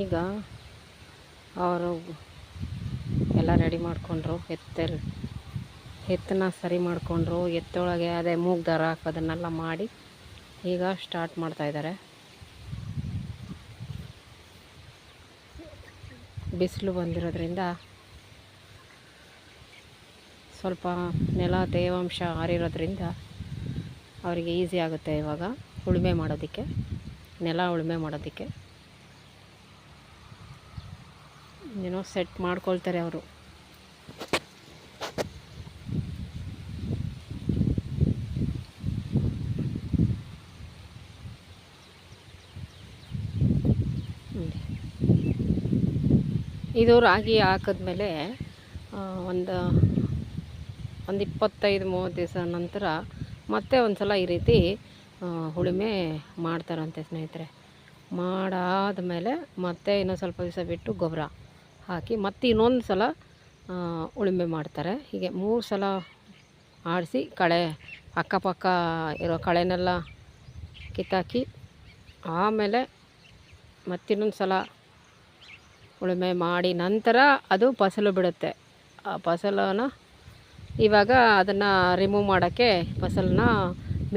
ಈಗ ಅವರು ಎಲ್ಲ ರೆಡಿ ಮಾಡಿಕೊಂಡ್ರು ಎತ್ತಲ್ಲಿ ಎತ್ತನ್ನ ಸರಿ ಮಾಡಿಕೊಂಡ್ರು, ಎತ್ತೊಳಗೆ ಅದೇ ಮೂಗು ದಾರ ಹಾಕೋದನ್ನೆಲ್ಲ ಮಾಡಿ ಈಗ ಸ್ಟಾರ್ಟ್ ಮಾಡ್ತಾ ಇದ್ದಾರೆ ಬಿಸಿಲು ಬಂದಿರೋದ್ರಿಂದ ಸ್ವಲ್ಪ ನೆಲ ತೇವಾಂಶ ಆರಿರೋದ್ರಿಂದ ಅವರಿಗೆ ಈಸಿ ಆಗುತ್ತೆ ಇವಾಗ ಉಳುಮೆ ಮಾಡೋದಕ್ಕೆ, ನೆಲ ಉಳುಮೆ ಮಾಡೋದಕ್ಕೆ. ಏನೋ ಸೆಟ್ ಮಾಡ್ಕೊಳ್ತಾರೆ ಅವರು. ಇದು ರಾಗಿ ಹಾಕಿದ್ಮೇಲೆ ಒಂದು ಒಂದು ಇಪ್ಪತ್ತೈದು, ಮೂವತ್ತು ದಿವಸ ನಂತರ ಮತ್ತೆ ಒಂದು ಸಲ ಈ ರೀತಿ ಉಳುಮೆ ಮಾಡ್ತಾರಂತೆ ಸ್ನೇಹಿತರೆ. ಮಾಡಾದ ಮೇಲೆ ಮತ್ತೆ ಇನ್ನೊಂದು ಸ್ವಲ್ಪ ದಿವಸ ಬಿಟ್ಟು ಗೊಬ್ಬರ. ಹಾಕಿ ಮತ್ತೆ ಇನ್ನೊಂದು ಸಲ ಉಳುಮೆ ಮಾಡ್ತಾರೆ. ಹೀಗೆ ಮೂರು ಸಲ ಆಡಿಸಿ ಕಳೆ, ಅಕ್ಕಪಕ್ಕ ಇರೋ ಕಳೆನೆಲ್ಲ ಕಿತ್ತಾಕಿ, ಆಮೇಲೆ ಮತ್ತಿನ್ನೊಂದು ಸಲ ಉಳುಮೆ ಮಾಡಿ ನಂತರ ಅದು ಫಸಲು ಬಿಡುತ್ತೆ. ಆ ಫಸಲನ್ನ ಇವಾಗ ಅದನ್ನು ರಿಮೂವ್ ಮಾಡೋಕ್ಕೆ ಫಸಲನ್ನ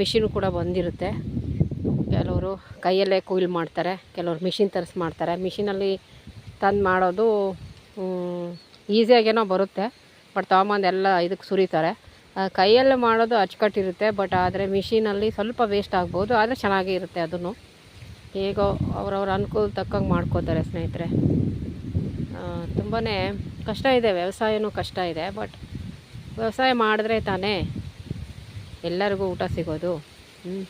ಮಿಷಿನ್ ಕೂಡ ಬಂದಿರುತ್ತೆ. ಕೆಲವರು ಕೈಯಲ್ಲೇ ಕೊಯ್ಲು ಮಾಡ್ತಾರೆ, ಕೆಲವರು ಮಿಷಿನ್ ತರಿಸಿ ಮಾಡ್ತಾರೆ. ಮಿಷಿನಲ್ಲಿ ತಂದು ಮಾಡೋದು ಈಸಿಯಾಗೇನೋ ಬರುತ್ತೆ. ಬಟ್ ತೊಗೊಂಬಂದು ಎಲ್ಲ ಇದಕ್ಕೆ ಸುರಿತಾರೆ. ಕೈಯಲ್ಲಿ ಮಾಡೋದು ಅಚ್ಚುಕಟ್ಟಿರುತ್ತೆ ಬಟ್ ಆದರೆ ಮಿಷಿನಲ್ಲಿ ಸ್ವಲ್ಪ ವೇಸ್ಟ್ ಆಗ್ಬೋದು, ಆದರೆ ಚೆನ್ನಾಗೇ ಇರುತ್ತೆ ಅದನ್ನು. ಹೇಗೋ ಅವ್ರವ್ರ ಅನುಕೂಲ ತಕ್ಕಂಗೆ ಮಾಡ್ಕೋತಾರೆ ಸ್ನೇಹಿತರೆ. ತುಂಬಾ ಕಷ್ಟ ಇದೆ, ವ್ಯವಸಾಯನೂ ಕಷ್ಟ ಇದೆ ಬಟ್ ವ್ಯವಸಾಯ ಮಾಡಿದ್ರೆ ತಾನೇ ಎಲ್ಲರಿಗೂ ಊಟ ಸಿಗೋದು. ಹ್ಮ್.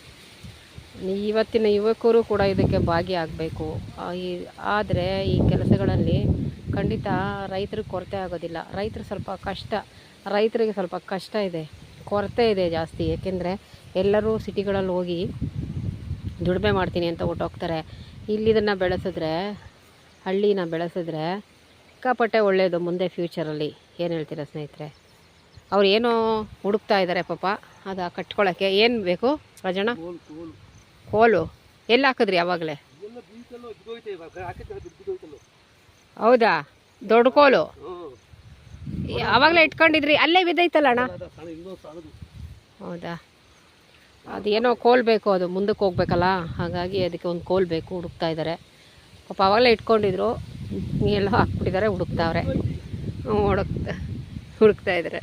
ಇವತ್ತಿನ ಯುವಕರು ಕೂಡ ಇದಕ್ಕೆ ಭಾಗಿಯಾಗಬೇಕು. ಆದರೆ ಈ ಕೆಲಸಗಳಲ್ಲಿ ಖಂಡಿತ ರೈತರಿಗೆ ಕೊರತೆ ಆಗೋದಿಲ್ಲ. ರೈತರು ಸ್ವಲ್ಪ ಕಷ್ಟ, ರೈತರಿಗೆ ಸ್ವಲ್ಪ ಕಷ್ಟ ಇದೆ. ಕೊರತೆ ಇದೆ ಜಾಸ್ತಿ. ಏಕೆಂದರೆ ಎಲ್ಲರೂ ಸಿಟಿಗಳಲ್ಲಿ ಹೋಗಿ ದುಡಿಮೆ ಮಾಡ್ತೀನಿ ಅಂತ ಹೊಟ್ಟೋಗ್ತಾರೆ ಇಲ್ಲಿದನ್ನು ಬೆಳೆಸಿದ್ರೆ, ಹಳ್ಳಿನ ಬೆಳೆಸಿದ್ರೆ ಸಿಕ್ಕಾಪಟ್ಟೆ ಒಳ್ಳೆಯದು ಮುಂದೆ ಫ್ಯೂಚರಲ್ಲಿ ಏನು ಹೇಳ್ತೀರಾ ಸ್ನೇಹಿತರೆ? ಅವ್ರು ಏನೋ ಹುಡುಕ್ತಾ ಇದ್ದಾರೆ ಪಾಪ. ಅದು ಕಟ್ಕೊಳ್ಳೋಕ್ಕೆ ಏನು ಬೇಕು, ರಾಜಣ್ಣ? ಕೋಲ್. ಎಲ್ಲಿ ಹಾಕಿದ್ರಿ ಯಾವಾಗಲೇ? ಹೌದಾ? ದೊಡ್ಡ ಕೋಲು. ಯಾವಾಗಲೇ ಇಟ್ಕೊಂಡಿದ್ರಿ, ಅಲ್ಲೇ ಬಿದ್ದೈತಲ್ಲ ಅಣ್ಣ? ಹೌದಾ? ಅದೇನೋ ಕೋಲ್ ಬೇಕು, ಅದು ಮುಂದಕ್ಕೆ ಹೋಗ್ಬೇಕಲ್ಲ? ಹಾಗಾಗಿ ಅದಕ್ಕೆ ಒಂದು ಕೋಲ್ ಬೇಕು, ಹುಡುಕ್ತಾ ಇದ್ದಾರೆ. ಪಾಪ ಅವಾಗಲೇ ಇಟ್ಕೊಂಡಿದ್ರು ಎಲ್ಲ ಹಾಕ್ಬಿಟ್ಟಿದ್ದಾರೆ, ಹುಡುಕ್ತಾವ್ರೆ. ಹುಡುಕ್ತಾ ಹುಡುಕ್ತಾ ಇದ್ದಾರೆ.